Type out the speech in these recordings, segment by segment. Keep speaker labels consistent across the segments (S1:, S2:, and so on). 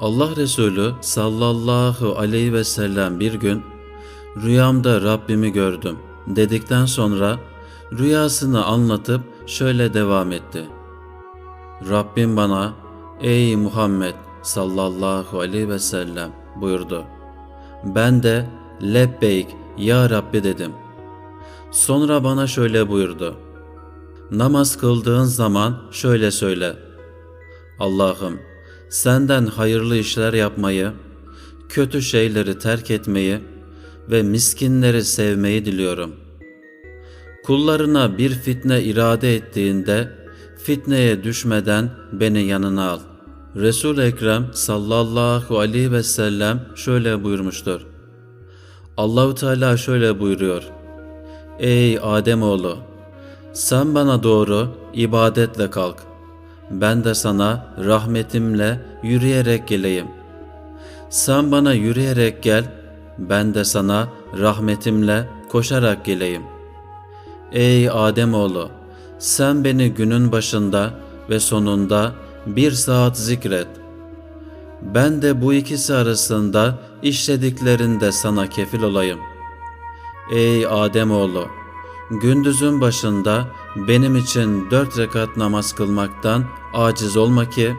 S1: Allah Resulü sallallahu aleyhi ve sellem bir gün rüyamda Rabbimi gördüm dedikten sonra rüyasını anlatıp şöyle devam etti. Rabbim bana ey Muhammed sallallahu aleyhi ve sellem buyurdu. Ben de lebbeyk ya Rabbi dedim. Sonra bana şöyle buyurdu. Namaz kıldığın zaman şöyle söyle. Allah'ım senden hayırlı işler yapmayı, kötü şeyleri terk etmeyi ve miskinleri sevmeyi diliyorum. Kullarına bir fitne irade ettiğinde fitneye düşmeden beni yanına al. Resul Ekrem sallallahu aleyhi ve sellem şöyle buyurmuştur. Allahu Teala şöyle buyuruyor. Ey Adem oğlu, sen bana doğru ibadetle kalk. Ben de sana rahmetimle yürüyerek geleyim. Sen bana yürüyerek gel, ben de sana rahmetimle koşarak geleyim. Ey Adem oğlu, sen beni günün başında ve sonunda bir saat zikret. Ben de bu ikisi arasında işlediklerinde sana kefil olayım. Ey Adem oğlu, gündüzün başında benim için dört rekat namaz kılmaktan aciz olma ki,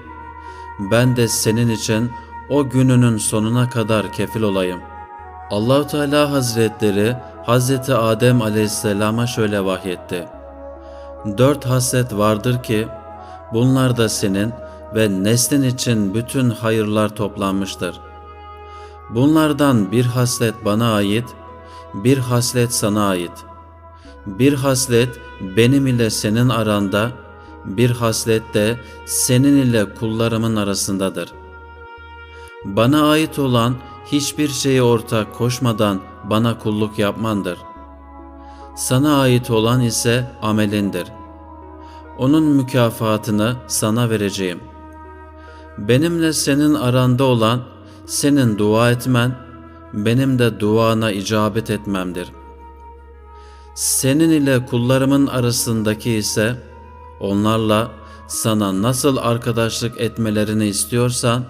S1: ben de senin için o gününün sonuna kadar kefil olayım. Allahu Teala Hazretleri Hazreti Adem Aleyhisselam'a şöyle vahyetti. Dört haslet vardır ki, bunlar da senin ve neslin için bütün hayırlar toplanmıştır. Bunlardan bir haslet bana ait, bir haslet sana ait. Bir haslet benim ile senin aranda, bir haslet de senin ile kullarımın arasındadır. Bana ait olan hiçbir şeye ortak koşmadan bana kulluk yapmandır. Sana ait olan ise amelindir. Onun mükafatını sana vereceğim. Benimle senin aranda olan senin dua etmen, benim de duana icabet etmemdir. Senin ile kullarımın arasındaki ise onlarla sana nasıl arkadaşlık etmelerini istiyorsan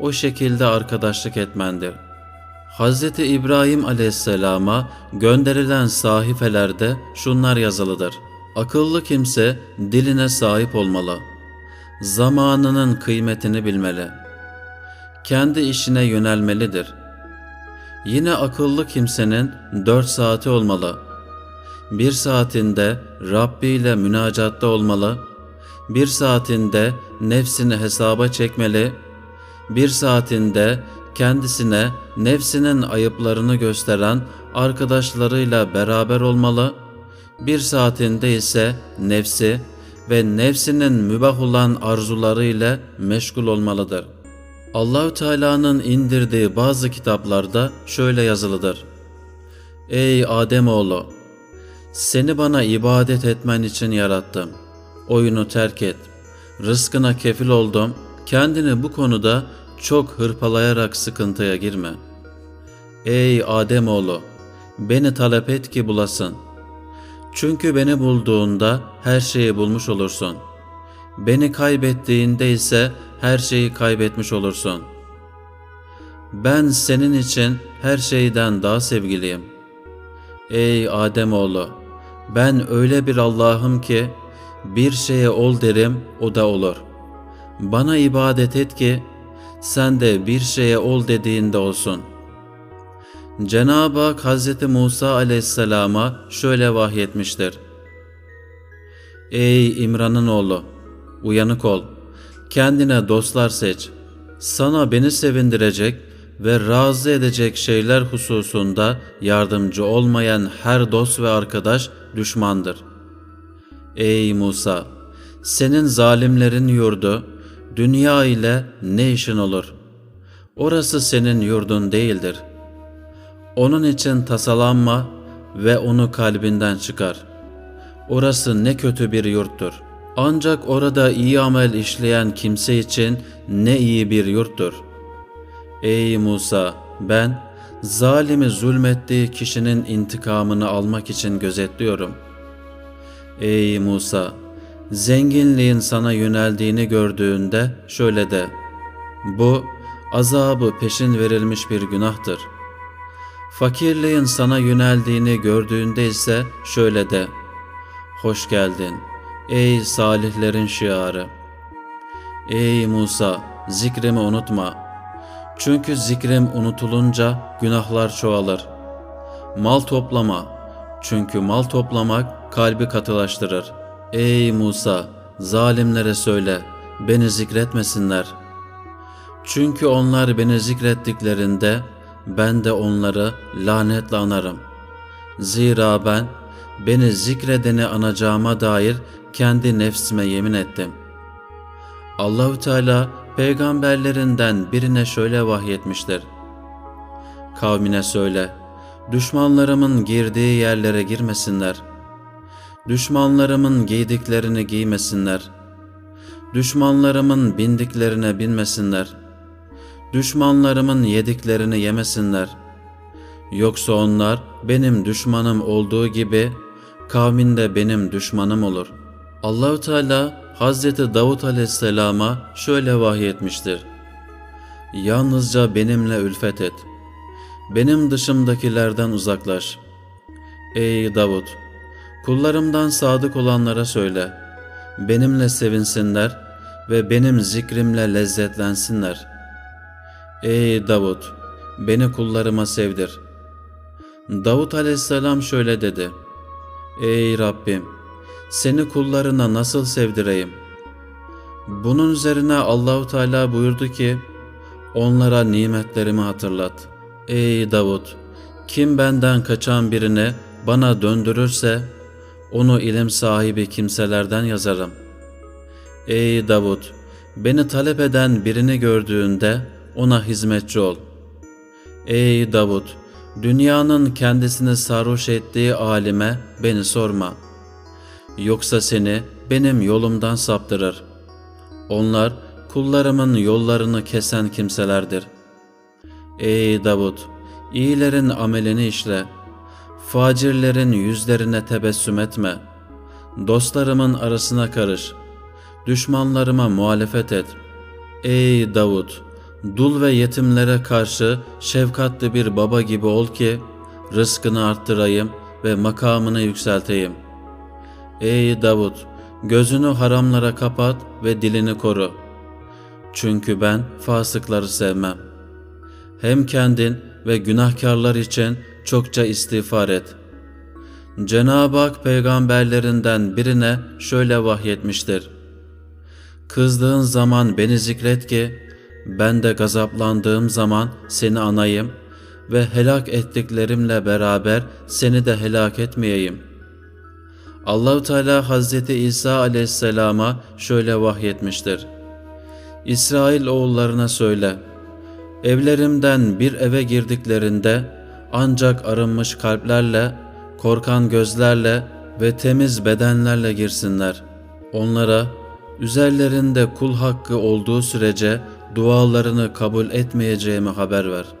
S1: o şekilde arkadaşlık etmendir. Hz. İbrahim aleyhisselama gönderilen sahifelerde şunlar yazılıdır. Akıllı kimse diline sahip olmalı. Zamanının kıymetini bilmeli. Kendi işine yönelmelidir. Yine akıllı kimsenin dört saati olmalı. Bir saatinde Rabbi ile münacatta olmalı. Bir saatinde nefsini hesaba çekmeli. Bir saatinde kendisine nefsinin ayıplarını gösteren arkadaşlarıyla beraber olmalı. Bir saatinde ise nefsi ve nefsinin mübah olan arzularıyla meşgul olmalıdır. Allahü Teala'nın indirdiği bazı kitaplarda şöyle yazılıdır. Ey Ademoğlu! Seni bana ibadet etmen için yarattım. Oyunu terk et. Rızkına kefil oldum. Kendini bu konuda çok hırpalayarak sıkıntıya girme. Ey Ademoğlu! Beni talep et ki bulasın. Çünkü beni bulduğunda her şeyi bulmuş olursun. Beni kaybettiğinde ise her şeyi kaybetmiş olursun. Ben senin için her şeyden daha sevgiliyim. Ey Ademoğlu! Ben öyle bir Allah'ım ki bir şeye ol derim o da olur. Bana ibadet et ki sen de bir şeye ol dediğinde olsun. Cenab-ı Hak Hz. Musa aleyhisselama şöyle vahyetmiştir. Ey İmran'ın oğlu! Uyanık ol. Kendine dostlar seç. Sana beni sevindirecek ve razı edecek şeyler hususunda yardımcı olmayan her dost ve arkadaş düşmandır. Ey Musa! Senin zalimlerin yurdu, dünya ile ne işin olur? Orası senin yurdun değildir. Onun için tasalanma ve onu kalbinden çıkar. Orası ne kötü bir yurttur. Ancak orada iyi amel işleyen kimse için ne iyi bir yurttur. Ey Musa! Ben, zalimi zulmettiği kişinin intikamını almak için gözetliyorum. Ey Musa! Zenginliğin sana yöneldiğini gördüğünde şöyle de, bu azabı peşin verilmiş bir günahtır. Fakirliğin sana yöneldiğini gördüğünde ise şöyle de, Hoş geldin ey salihlerin şiarı. Ey Musa zikrimi unutma. Çünkü zikrim unutulunca günahlar çoğalır. Mal toplama. Çünkü mal toplamak kalbi katılaştırır. Ey Musa zalimlere söyle beni zikretmesinler. Çünkü onlar beni zikrettiklerinde ben de onları lanetle anarım. Zira ben beni zikredeni anacağıma dair kendi nefsime yemin ettim. Allahü Teala peygamberlerinden birine şöyle vahyetmiştir. Kavmine söyle, düşmanlarımın girdiği yerlere girmesinler. Düşmanlarımın giydiklerini giymesinler. Düşmanlarımın bindiklerine binmesinler. Düşmanlarımın yediklerini yemesinler. Yoksa onlar benim düşmanım olduğu gibi kavminde benim düşmanım olur. Allahü Teala Hazreti Davut Aleyhisselam'a şöyle vahyetmiştir. Yalnızca benimle ülfet et. Benim dışımdakilerden uzaklaş. Ey Davut! Kullarımdan sadık olanlara söyle. Benimle sevinsinler ve benim zikrimle lezzetlensinler. Ey Davut! Beni kullarıma sevdir. Davut aleyhisselam şöyle dedi. Ey Rabbim! Seni kullarına nasıl sevdireyim? Bunun üzerine Allahu Teala buyurdu ki, onlara nimetlerimi hatırlat. Ey Davut! Kim benden kaçan birini bana döndürürse, onu ilim sahibi kimselerden yazarım. Ey Davut! Beni talep eden birini gördüğünde ona hizmetçi ol. Ey Davut! Dünyanın kendisini sarhoş ettiği alime beni sorma. Yoksa seni benim yolumdan saptırır. Onlar kullarımın yollarını kesen kimselerdir. Ey Davut! iyilerin amelini işle. Facirlerin yüzlerine tebessüm etme. Dostlarımın arasına karış. Düşmanlarıma muhalefet et. Ey Davut! Dul ve yetimlere karşı şefkatli bir baba gibi ol ki rızkını arttırayım ve makamını yükselteyim. Ey Davut! Gözünü haramlara kapat ve dilini koru. Çünkü ben fasıkları sevmem. Hem kendin ve günahkarlar için çokça istiğfar et. Cenab-ı Hak peygamberlerinden birine şöyle vahyetmiştir. Kızdığın zaman beni zikret ki, ben de gazaplandığım zaman seni anayım ve helak ettiklerimle beraber seni de helak etmeyeyim. Allahu Teala Hazreti İsa aleyhisselama şöyle vahyetmiştir. İsrail oğullarına söyle, evlerimden bir eve girdiklerinde ancak arınmış kalplerle, korkan gözlerle ve temiz bedenlerle girsinler. Onlara üzerlerinde kul hakkı olduğu sürece dualarını kabul etmeyeceğimi haber ver.''